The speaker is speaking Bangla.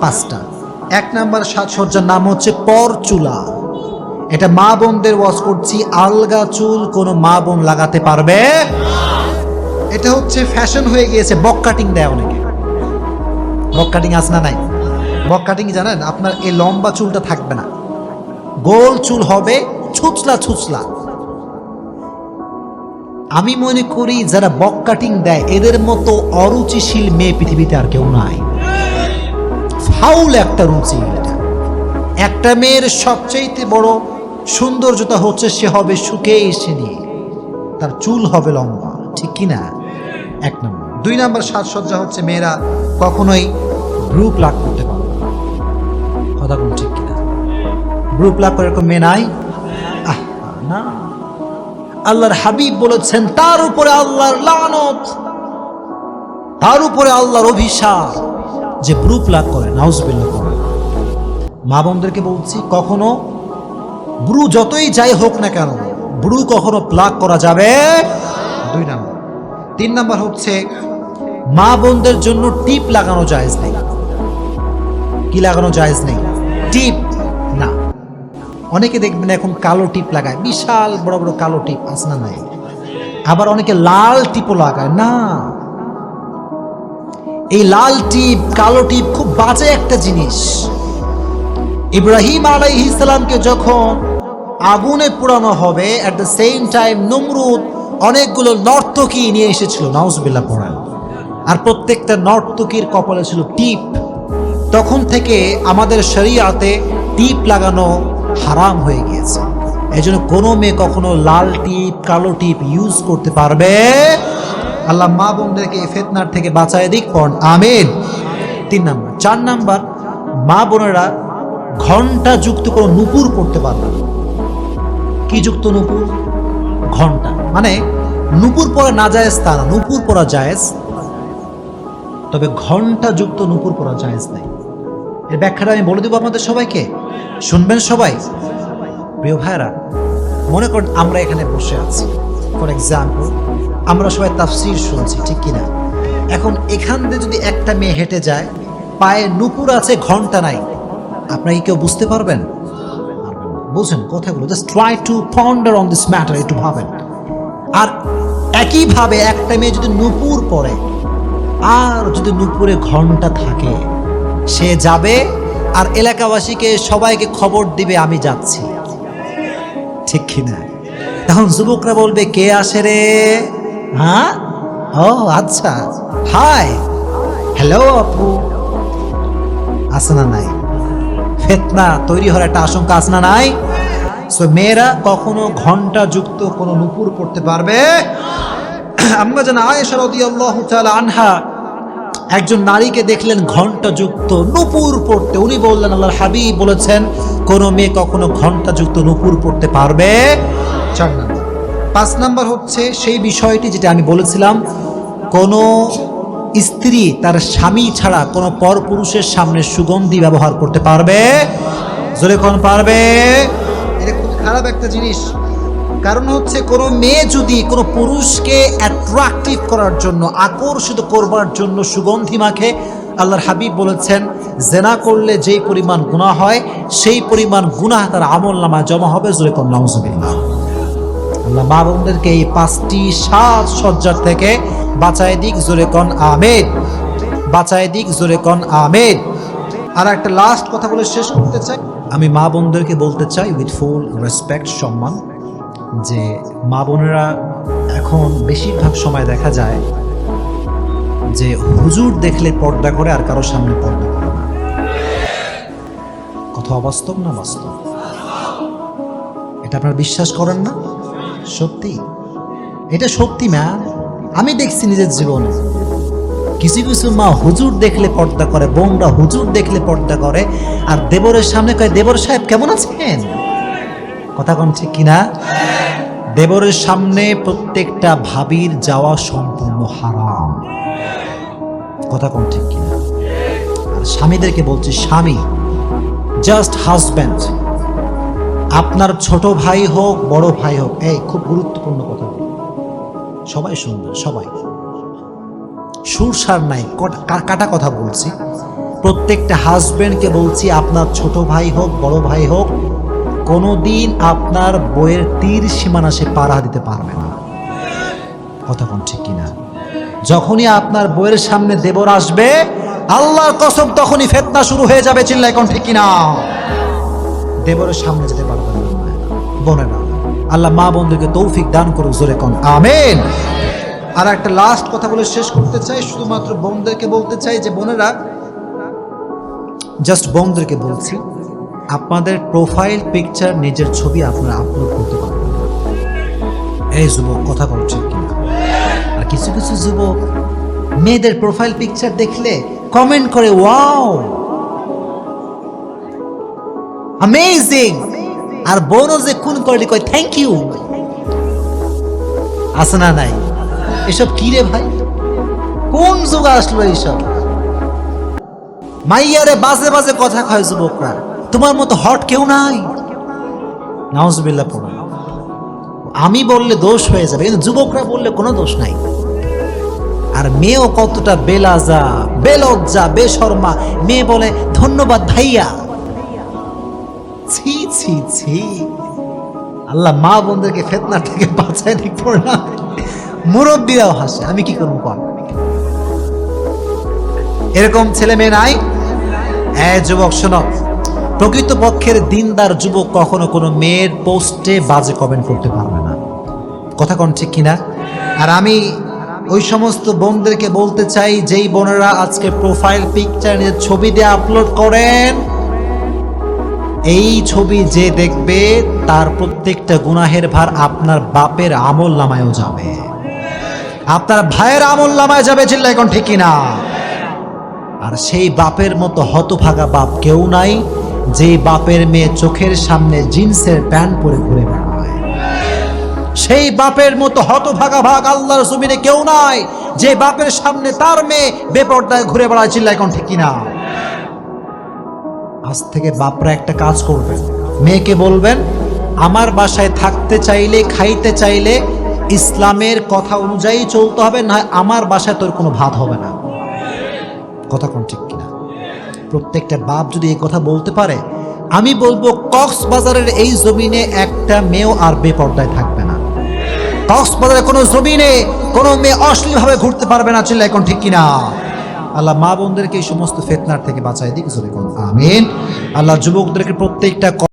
পাঁচটা। এক নাম্বার সাজসজ্জার নাম হচ্ছে পরচুলা। এটা মা বোনদের ওয়াজ করছি, আলগা চুল কোনো মা বোন লাগাতে পারবে? এটা হচ্ছে ফ্যাশন হয়ে গিয়েছে, বক কাটিং দেয় অনেকে। বক কাটিং আস না নাই? বক কাটিং জানেন, আপনার এই লম্বা চুলটা থাকবে না। গোল চুল হবে ছুচলা ছুচলা। আমি মনে করি যারা বক কাটিং দেয়, এদের মতো অরুচিশীল মেয়ে পৃথিবীতে আর কেউ নাই। ফাউল একটা রুচি এটা। একটা মেয়ের সবচাইতে বড় সৌন্দর্যতা হচ্ছে সে হবে সুখে এসে নিয়ে। তার চুল হবে লম্বা, ঠিক কি না? এক নম্বর। দুই নম্বর সাজসজ্জা হচ্ছে মেয়েরা কখনোই ব্রু প্লাক করতে পারবে কথা কোন ঠিক কিনা ব্রু প্লাক করে এরকম মেয়ে নাই? আহ, না। আল্লাহর হাবিব বলেছেন, তার উপরে আল্লাহর লানত, তার উপরে আল্লাহর অভিশাপ। যে ব্রু প্লাক করে নাউজবিল্লা করে। মা বোনদেরকে বলছি, কখনো ব্রু যতই যাই হোক না কেন, ব্রু কখনো প্লাক করা যাবে দুই নাম্বার। তিন নাম্বার হচ্ছে, মা বোনদের জন্য টিপ লাগানো জায়েজ নেই। কি লাগানো জায়েজ নেই? টিপ না। অনেকে দেখবেন এখন কালো টিপ লাগায়, বিশাল বড় বড় কালো টিপ আসনা নাই? আবার অনেকে লাল টিপও লাগায়, না। এই লাল টিপ, কালো টিপ খুব বাজে একটা জিনিস। ইব্রাহিম আলাইহিস ইসলামকে যখন আগুনে পোড়ানো হবে অ্যাট দ্য সেম টাইম নমরুদ অনেকগুলো নর্তকী নিয়ে এসেছিল, নাউজবিল্লাহ পড়ান। আর প্রত্যেকটা নর্তকীর কপালে ছিল টিপ। তখন থেকে আমাদের শরিয়াতে টিপ লাগানো হারাম হয়ে গিয়েছে। এই জন্য কোনো মেয়ে কখনো লাল টিপ, কালো টিপ ইউজ করতে পারবে আল্লাহ মা বোনদেরকে এই ফেতনার থেকে বাঁচায় দিক পড় আমিন। তিন নাম্বার। চার নাম্বার, মা বোনেরা ঘণ্টা যুক্ত কোনো নুপুর পড়তে পারবে। কি যুক্ত নুপুর? ঘণ্টা। মানে নুপুর পরা না জায়েজ তা না, নুপুর পরা জায়েজ। তবে ঘণ্টা যুক্ত নুপুর পরা জায়েজ নাই। এর ব্যাখ্যাটা আমি বলে দেবো আপনাদের সবাইকে। শুনবেন সবাই। প্রিয় ভাইরা মনে করেন আমরা এখানে বসে আছি। ফর এক্সাম্পল আমরা সবাই তাফসির শুনছি, ঠিক কিনা? এখন এখান দিয়ে যদি একটা মেয়ে হেঁটে যায়, পায়ে নুপুর আছে, ঘণ্টা নাই। আপনারা কি কেউ বুঝতে পারবেন। বুঝেন কথাগুলো just try to ponder on this matter একটু ভাবেন। আর একইভাবে একটা মেয়ে যদি নুপুর পরে আর যদি নুপুরে ঘণ্টা থাকে, সে যাবে আর এলাকাবাসীকে সবাইকে খবর দিবে, আমি যাচ্ছি। ঠিক কিনা? তখন যুবকরা বলবে, কে আসে রে? হ্যাঁ? ও আচ্ছা। হাই। হ্যালো আপু। আছে না নাই? ফেতনা তৈরি হওয়ার একটা আশঙ্কা আছে না নাই? সো মেয়েরা কখনো ঘণ্টা যুক্ত কোনো নুপুর পড়তে পারবে? আমরা যেন আয়েশা রাদিয়াল্লাহু তাআলা আনহা একজন নারীকে দেখলেন ঘণ্টা যুক্ত নুপুর পড়তে। উনি বললেন, আল্লাহর হাবিব বলেছেন, কোন মেয়ে কখনো ঘণ্টা যুক্ত নুপুর পড়তে পারবে? চার নাম্বার। পাঁচ নাম্বার হচ্ছে সেই বিষয়টি যেটা আমি বলেছিলাম, কোনো স্ত্রী তার স্বামী ছাড়া কোনো পরপুরুষের সামনে সুগন্ধি ব্যবহার করতে পারবে? জোরে কোন পারবে? এটা খুব খারাপ একটা জিনিস। কারণ হচ্ছে কোনো মেয়ে যদি কোনো পুরুষকে অ্যাট্রাকটিভ করার জন্য, আকর্ষিত করবার জন্য সুগন্ধি মাখে, আল্লাহর হাবিব বলেছেন, জেনা করলে যেই পরিমাণ গুনাহ হয়, সেই পরিমাণ গুনাহ তার আমল নামায় জমা হবে। জোরে কোন, নাউজুবিল্লাহ। আল্লাহ মা বোনদেরকে এই পাঁচটি সাজ সজ্জার থেকে বাঁচায় দিক, জোরে কন আমেদ বাঁচায় দিক, জোরে কন আমেদ আর একটা লাস্ট কথা বলে শেষ করতে চাই। আমি মা বোনদেরকে বলতে চাই উইথ ফুল রেসপেক্ট সম্মান, যে মা বোনেরা এখন বেশিরভাগ সময় দেখা যায় যে হুজুর দেখলে পর্দা করে আর কারোর সামনে পর্দা করে না। কথা অবাস্তব না বাস্তব? এটা আপনারা বিশ্বাস করেন না? সত্যি? এটা সত্যি ম্যাম আমি দেখছি নিজের জীবনে। কিছু কিছু মা হুজুর দেখলে পর্দা করে, বোনরা হুজুর দেখলে পর্দা করে, আর দেবরের সামনে কয়, দেবর সাহেব, কেমন আছেন? কথা কোন ঠিক কিনা? দেবরের সামনে প্রত্যেকটা ভাবির যাওয়া সম্পূর্ণ হারাম। কথা কোন ঠিক কিনা? আর স্বামীদেরকে বলছি, স্বামী জাস্ট হাজব্যান্ড আপনার ছোট ভাই হোক, বড় ভাই হোক, এই খুব গুরুত্বপূর্ণ কথা সবাই শুনবে সবাই। সুরসার নাই, কট- কথা বলছি। প্রত্যেকটা হাজবেন্ডকে বলছি, আপনার ছোট ভাই হোক, বড় ভাই হোক, কোনোদিন আপনার বইয়ের তীর সীমানা সে পাড়া দিতে পারবে না। কথা কোন ঠিক কিনা? যখনই আপনার বইয়ের সামনে দেবর আসবে, আল্লাহর কসম তখনই ফেতনা শুরু হয়ে যাবে চিল্লাই কোন ঠিক কিনা? দেবরের সামনে যেতে পারবে না। বোনেরা আল্লাহ মা বন্ধুকে তৌফিক দান করুক জোরে কোন। আমেন। আর একটা লাস্ট কথা বলে শেষ করতে চাই, শুধুমাত্র বোনদেরকে বলতে চাই যে, বোনেরা জাস্ট বোনদেরকে বলছি, আপনাদের প্রোফাইল পিকচার নিজের ছবি আপনারা আপলোড করতে পারবেন। এই যুবক, কথা বলছে কিনা? আর কিছু কিছু যুবক, মেয়েদের প্রোফাইল পিকচার দেখলে কমেন্ট করে ওয়াও অ্যামেজিং আর বোনও যে কোন করলি, কয় থ্যাংক ইউ আছে না নাই? এসব কি রে ভাই? কোন যুগ আসলো এইসব? মাইয়ারে বাজে বাজে কথা কয় যুবকরা। তোমার মতো হট কেউ নাই। নাউজবিল্লা পড়ো। আমি বললে দোষ হয়ে যাবে, কিন্তু যুবকরা বললে কোনো দোষ নাই। আর মেয়েও কতটা বেলাজা, বেলজ্জা, বেশর্মা, মেয়ে বলে, ধন্যবাদ ভাইয়া। ছি ছি ছি। আল্লাহ মা বোনদেরকে ফেতনা থেকে বাঁচায় দেখব না মুরব্বীরাও হাসে, আমি কি করব কর এরকম ছেলে মেয়ে নাই? হ্যাঁ যুবক, শোনো। প্রকৃতপক্ষের দিনদার যুবক কখনো কোনো মেয়ের পোস্টে বাজে কমেন্ট করতে পারবে না। কথা কোন ঠিক কিনা? আর আমি ওই সমস্ত বোনদেরকে বলতে চাই, যেই বোনেরা আজকে প্রোফাইল পিকচার নিয়ে ছবি দিয়ে আপলোড করেন এই ছবি যে দেখবে, তার প্রত্যেকটা গুনাহের ভার আপনার বাপের আমল নামায়ও যাবে। আপনার ভাইয়ের আমল নামায় যাবে, চিল্লা, এখন ঠিক কিনা? আর সেই বাপের মতো হতভাগা বাপ কেউ নাই, যে বাপের মেয়ে চোখের সামনে জিন্সের প্যান্ট পরে ঘুরে বেড়ায়। সেই বাপের মতো হতভাগা ভাগ আল্লাহর জমিনে কেউ নাই, যে বাপের সামনে তার মেয়ে বেপর্দায় ঘুরে বেড়ায়, চিল্লা, এখন ঠিক কিনা? আজ থেকে বাপরা একটা কাজ করবেন মেয়েকে বলবেন, আমার বাসায় থাকতে চাইলে, খাইতে চাইলে ইসলামের কথা অনুযায়ী চলতে হবে, না আমার বাসায় তোর কোনো ভাত হবে না। কথা কোন ঠিক কিনা? প্রত্যেকটা বাপ যদি এই কথা বলতে পারে, আমি বলব, কক্সবাজারের এই জমিনে একটা মেয়েও আর বেপর্দায় থাকবে না। কক্সবাজারের কোনো জমিনে কোনো মেয়ে অশ্লীলভাবে ঘুরতে পারবে না চিল্লা এখন ঠিক কিনা? আল্লাহ মা বোনদেরকে এই সমস্ত ফেতনার থেকে বাঁচাই দিক আমিন। আল্লাহ যুবকদেরকে প্রত্যেকটা